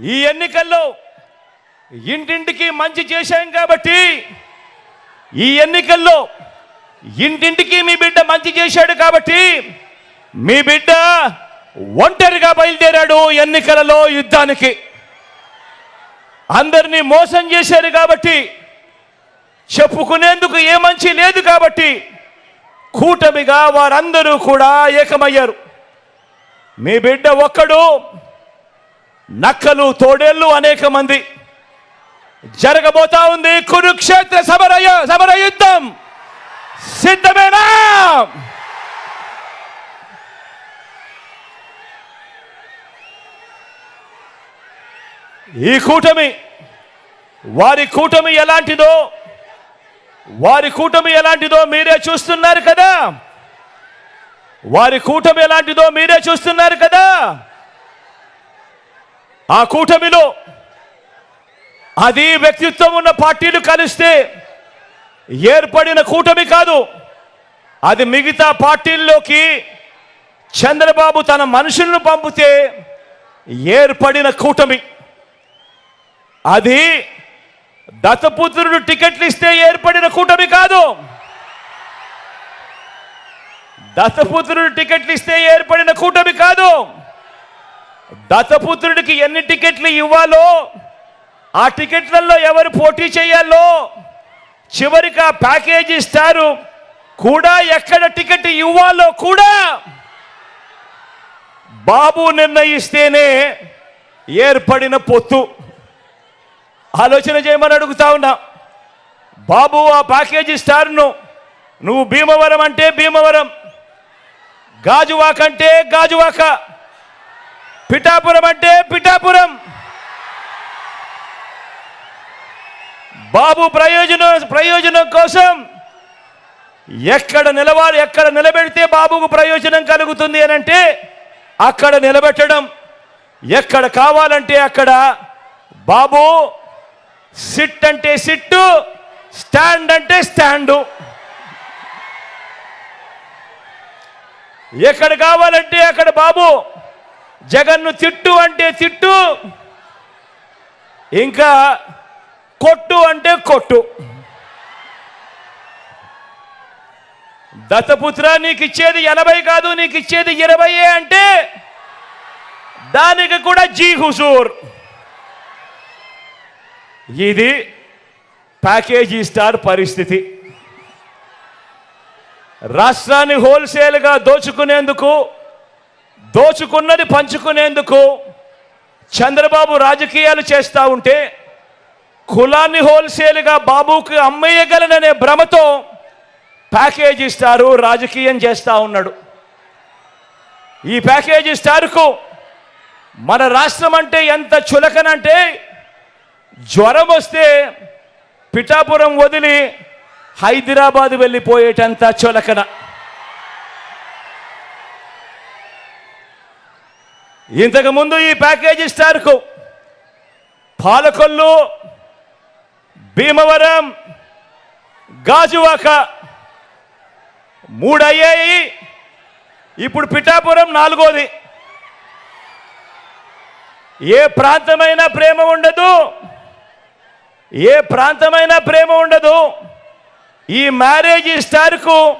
ఈ ఎన్నికల్లో ఇంటింటికి మంచి చేశాం కాబట్టి ఈ ఎన్నికల్లో ఇంటింటికి మీ బిడ్డ మంచి చేశాడు కాబట్టి మీ బిడ్డ ఒంటరిగా బయలుదేరాడు ఎన్నికలలో యుద్ధానికి. అందరినీ మోసం చేశారు కాబట్టి చెప్పుకునేందుకు ఏ మంచి లేదు కాబట్టి కూటమిగా వారందరూ కూడా ఏకమయ్యారు. మీ బిడ్డ ఒక్కడు నక్కలు తోడేళ్ళు అనేక మంది. జరగబోతా ఉంది కురుక్షేత్ర సమర సమర యుద్ధం. సిద్ధమేనా? ఈ కూటమి వారి కూటమి ఎలాంటిదో వారి కూటమి ఎలాంటిదో మీరే చూస్తున్నారు కదా? వారి కూటమి ఎలాంటిదో మీరే చూస్తున్నారు కదా? ఆ కూటమిలో అది వ్యక్తిత్వం ఉన్న పార్టీలు కలిస్తే ఏర్పడిన కూటమి కాదు. అది మిగతా పార్టీల్లోకి చంద్రబాబు తన మనుషులను పంపితే ఏర్పడిన కూటమి. అది దత్తపుత్రుడు టికెట్లు ఇస్తే ఏర్పడిన కూటమి కాదు. దత్తపుత్రుడు టికెట్లు ఇస్తే ఏర్పడిన కూటమి కాదు. దత్తపుత్రుడికి ఎన్ని టికెట్లు ఇవ్వాలో ఆ టికెట్లలో ఎవరు పోటీ చేయాలో చివరికి ఆ ప్యాకేజీ ఇస్తారు. కూడా ఎక్కడ టికెట్ ఇవ్వాలో కూడా బాబు నిర్ణయిస్తేనే ఏర్పడిన పొత్తు. ఆలోచన చేయమని అడుగుతా ఉన్నా. బాబు ఆ ప్యాకేజీ ఇస్తారును. నువ్వు భీమవరం అంటే భీమవరం. గాజువాక అంటే గాజువాక. పిఠాపురం అంటే పిఠాపురం. బాబు ప్రయోజనం ప్రయోజనం కోసం ఎక్కడ నిలవాలి ఎక్కడ నిలబెడితే బాబుకు ప్రయోజనం కలుగుతుంది అని అంటే అక్కడ నిలబెట్టడం. ఎక్కడ కావాలంటే అక్కడ బాబు సిట్ అంటే సిట్టు స్టాండ్ అంటే స్టాండు. ఎక్కడ కావాలంటే అక్కడ బాబు జగన్ను తిట్టు అంటే తిట్టు ఇంకా కొట్టు అంటే కొట్టు. దత్తపుత్ర నీకు ఇచ్చేది ఎనభై కాదు నీకు ఇచ్చేది ఇరవై అంటే దానికి కూడా జీ హుజూర్. ఇది ప్యాకేజీ స్టార్ పరిస్థితి. రాష్ట్రాన్ని హోల్సేల్గా దోచుకునేందుకు దోచుకున్నది పంచుకునేందుకు చంద్రబాబు రాజకీయాలు చేస్తూ ఉంటే కులాన్ని హోల్సేల్గా బాబుకి అమ్మేయగలననే భ్రమతో ప్యాకేజీ స్టారు రాజకీయం చేస్తూ ఉన్నాడు. ఈ ప్యాకేజీ ఇస్తారుకు మన రాష్ట్రం అంటే ఎంత చులకనంటే జ్వరం వస్తే పిఠాపురం వదిలి హైదరాబాద్ వెళ్ళిపోయేటంత చులకన. ఇంతకుముందు ఈ ప్యాకేజీ స్టార్కు పాలకొల్లు భీమవరం గాజువాక మూడు అయ్యాయి ఇప్పుడు పిఠాపురం నాలుగోది. ఏ ప్రాంతమైనా ప్రేమ ఉండదు. ఏ ప్రాంతమైనా ప్రేమ ఉండదు. ఈ మ్యారేజ్ స్టార్కు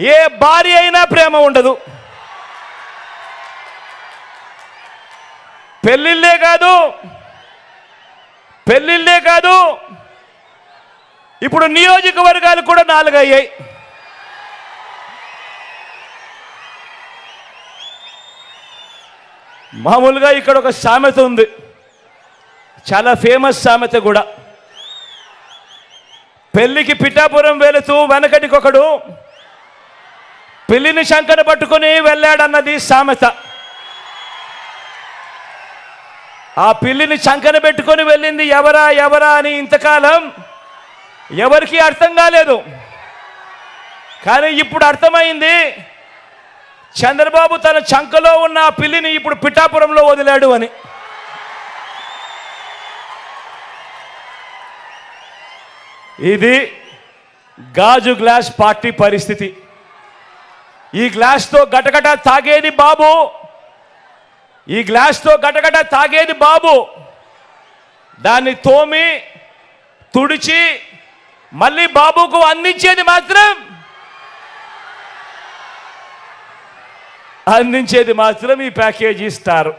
ఏ భార్య అయినా ప్రేమ ఉండదు. పెళ్ళిళ్ళే కాదు. పెళ్ళిళ్ళే కాదు. ఇప్పుడు నియోజకవర్గాలు కూడా నాలుగు అయ్యాయి మామూలుగా ఇక్కడ ఒక సామెత ఉంది. చాలా ఫేమస్ సామెత కూడా. పెళ్ళికి పిఠాపురం వెళుతూ వెనకటికొకడు పెళ్ళిని శంకర పట్టుకుని వెళ్ళాడన్నది సామెత. ఆ పిల్లిని చంకన పెట్టుకొని వెళ్ళింది ఎవరా ఎవరా అని ఇంతకాలం ఎవరికి అర్థం కాలేదు. కానీ ఇప్పుడు అర్థమైంది చంద్రబాబు తన చంకలో ఉన్న ఆ పిల్లిని ఇప్పుడు పిఠాపురంలో వదిలాడు అని. ఇది గాజు గ్లాస్ పార్టీ పరిస్థితి. ఈ గ్లాస్తో గటగట తాగేది బాబు. ఈ గ్లాస్తో గటగట తాగేది బాబు. దాన్ని తోమి తుడిచి మళ్ళీ బాబుకు అందించేది మాత్రం అందించేది మాత్రం ఈ ప్యాకేజీ ఇస్తారు